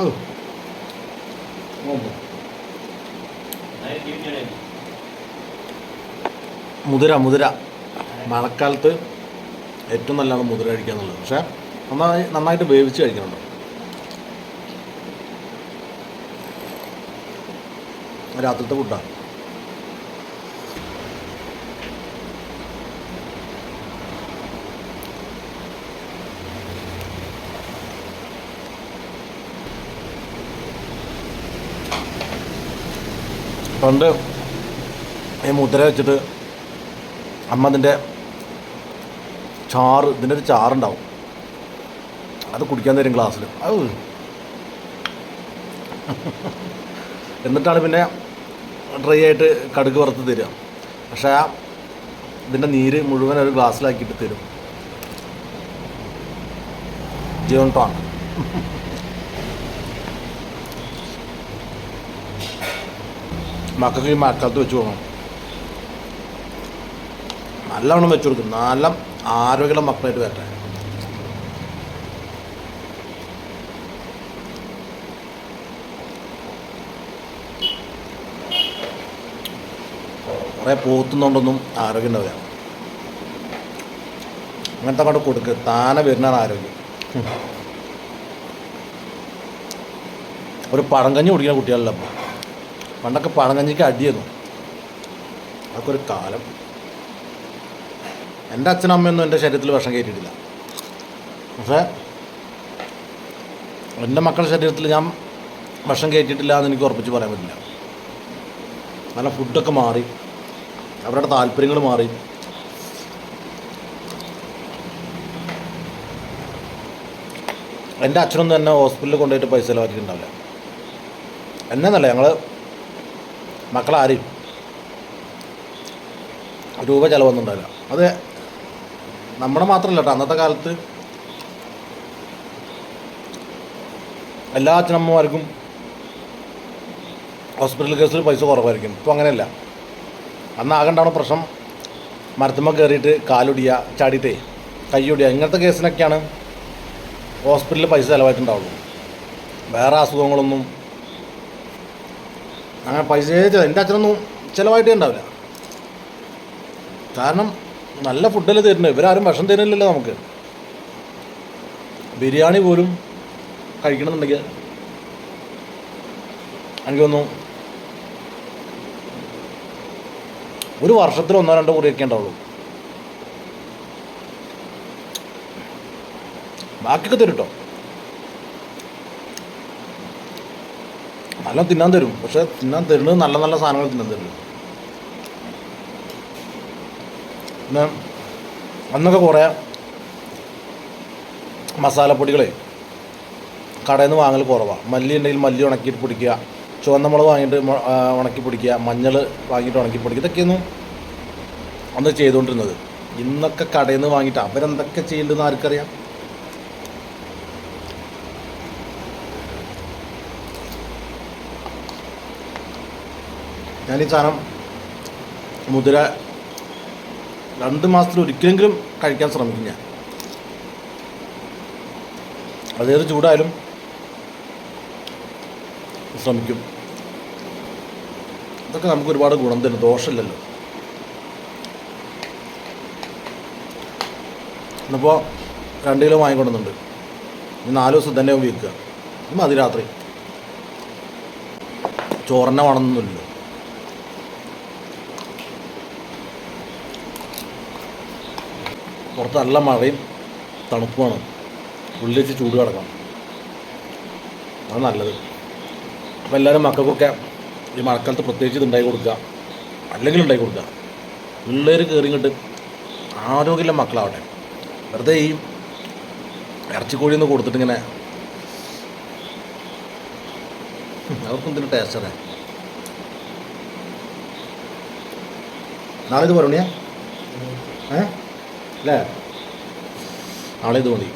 ഓ മുതിര മുതിര. മഴക്കാലത്ത് ഏറ്റവും നല്ലതാണ് മുതിര കഴിക്കുക എന്നുള്ളത്. പക്ഷേ നന്നായി നന്നായിട്ട് വേവിച്ച് കഴിക്കുന്നുണ്ട്. രാത്രിത്തെ ഫുഡാണ് പണ്ട് ഈ മുദ്ര വെച്ചിട്ട് അമ്മ അതിന്റെ ചാറ് ഇതിന്റെ ഒരു ചാറുണ്ടാവും. അത് കുടിക്കാൻ തരും ഗ്ലാസ്സിൽ. അത് എന്നിട്ടാണ് പിന്നെ ഡ്രൈ ആയിട്ട് കടുക് വറുത്ത് തരിക. പക്ഷേ ആ ഇതിന്റെ നീര് മുഴുവൻ ഒരു ഗ്ലാസ്സിലാക്കിയിട്ട് തരും. ജീവൻ ടോൺ മക്കൾക്ക് ഈ മഴക്കാലത്ത് വെച്ച് പോകണം നല്ലവണ്ണം വെച്ച് കൊടുക്കും. നല്ല ആരോഗ്യമുള്ള മക്കളായിട്ട് വരട്ടെ. കുറേ പോത്തുന്നുണ്ടൊന്നും ആരോഗ്യം ഉണ്ടാവില്ല. അങ്ങനത്തെ കൊണ്ട് കൊടുക്ക്. താനെ വരുന്നതാണ് ആരോഗ്യം. ഒരു പഴങ്കഞ്ഞി കുടിക്കുന്ന കുട്ടികളല്ല അപ്പോൾ പണ്ടൊക്കെ പഴങ്കഞ്ഞിക്ക് അടിയായിരുന്നു അതൊക്കെ ഒരു കാലം. എന്റെ അച്ഛനും അമ്മയൊന്നും എന്റെ ശരീരത്തിൽ വിഷം കയറ്റിയിട്ടില്ല. പക്ഷേ എന്റെ മക്കളുടെ ശരീരത്തിൽ ഞാൻ വിഷം കയറ്റിയിട്ടില്ല എന്ന് എനിക്ക് ഉറപ്പിച്ച് പറയാൻ പറ്റില്ല. നല്ല ഫുഡൊക്കെ മാറി. അവരുടെ താല്പര്യങ്ങൾ മാറി. എന്റെ അച്ഛനൊന്നും എന്നെ ഹോസ്പിറ്റലിൽ കൊണ്ടുപോയിട്ട് പൈസ ചിലവാക്കിയിട്ടുണ്ടാവില്ല. എന്നല്ല ഞങ്ങൾ മക്കളാരെയും രൂപ ചിലവൊന്നും ഉണ്ടാവില്ല അത് നമ്മുടെ മാത്രമല്ല കേട്ടോ. അന്നത്തെ കാലത്ത് എല്ലാ അച്ഛനമ്മമാർക്കും ഹോസ്പിറ്റൽ കേസിൽ പൈസ കുറവായിരിക്കും. ഇപ്പോൾ അങ്ങനെയല്ല. അന്ന് ആകണ്ടാണ് പ്രശ്നം മരത്തുമ്മ കയറിയിട്ട് കാലൊടിയ ചാടിയിട്ടേ കൈയൊടിയ ഇങ്ങനത്തെ കേസിനൊക്കെയാണ് ഹോസ്പിറ്റലിൽ പൈസ ചിലവായിട്ടുണ്ടാവുള്ളൂ. വേറെ അസുഖങ്ങളൊന്നും അങ്ങനെ പൈസ എന്റെ അച്ഛനൊന്നും ചിലവായിട്ടേ ഉണ്ടാവില്ല. കാരണം നല്ല ഫുഡല്ലേ തരുന്നത് ഇവരാരും വിഷം തരുന്നില്ലല്ലോ നമുക്ക്. ബിരിയാണി പോലും കഴിക്കണമെന്നുണ്ടെങ്കിൽ എനിക്ക് തോന്നുന്നു ഒരു വർഷത്തിൽ ഒന്നോ രണ്ടോ കുറിയൊക്കെ ഉണ്ടാവുള്ളൂ. ബാക്കിയൊക്കെ തരും കേട്ടോ നല്ല തിന്നാൻ തരും. പക്ഷെ തിന്നാൻ തരുന്നത് നല്ല നല്ല സാധനങ്ങൾ തിന്നാൻ തരും. പിന്നെ അന്നൊക്കെ കുറേ മസാലപ്പൊടികളെ കടയിൽ നിന്ന് വാങ്ങൽ കുറവാണ് മല്ലി ഉണ്ടെങ്കിൽ മല്ലി ഉണക്കിയിട്ട് പൊടിക്കുക ചുവന്ന മുളക് വാങ്ങിയിട്ട് ഉണക്കി പൊടിക്കുക മഞ്ഞൾ വാങ്ങിയിട്ട് ഉണക്കി പൊടിക്കുക ഇതൊക്കെയൊന്നും അന്ന് ചെയ്തുകൊണ്ടിരുന്നത്. ഇന്നൊക്കെ കടയിൽ നിന്ന് വാങ്ങിയിട്ട് അവരെന്തൊക്കെ ചെയ്യുന്നുണ്ടെന്ന് ആർക്കറിയാം? ഞാൻ ഈ സാധനം മുതിര രണ്ട് മാസത്തിൽ ഒരിക്കലെങ്കിലും കഴിക്കാൻ ശ്രമിക്കും ഞാൻ അതേത് ചൂടായാലും ശ്രമിക്കും. ഇതൊക്കെ നമുക്ക് ഒരുപാട് ഗുണം തരും ദോഷമില്ലല്ലോ. ഇന്നിപ്പോൾ രണ്ട് കിലോ വാങ്ങിക്കൊണ്ടുന്നുണ്ട് നാല് ദിവസം തന്നെ ഉപയോഗിക്കുക ഇത് മതി രാത്രി ചോറിനെ വേണമെന്നൊന്നുമില്ലല്ലോ. പുറത്ത് നല്ല മഴയും തണുപ്പുമാണ്. ഉള്ളിൽ വെച്ച് ചൂട് കിടക്കണം. അത് നല്ലത്. അപ്പോൾ എല്ലാവരും മക്കൾക്കൊക്കെ ഈ മഴക്കാലത്ത് പ്രത്യേകിച്ച് ഇത് ഉണ്ടാക്കി കൊടുക്കുക. അല്ലെങ്കിൽ ഉണ്ടാക്കി കൊടുക്കുക. പിള്ളേർ കയറി ഇങ്ങോട്ട് ആരോഗ്യമില്ല മക്കളാവട്ടെ. വെറുതെ ഈ ഇറച്ചിക്കോഴി ഒന്ന് കൊടുത്തിട്ട് ഇങ്ങനെ അവർക്കും ഇതിന്റെ ടേസ്റ്റ് അറിയാം നാളെ ഇത് പറയണേ ഏ? അല്ലേ? നാളെ ഇത് മതി.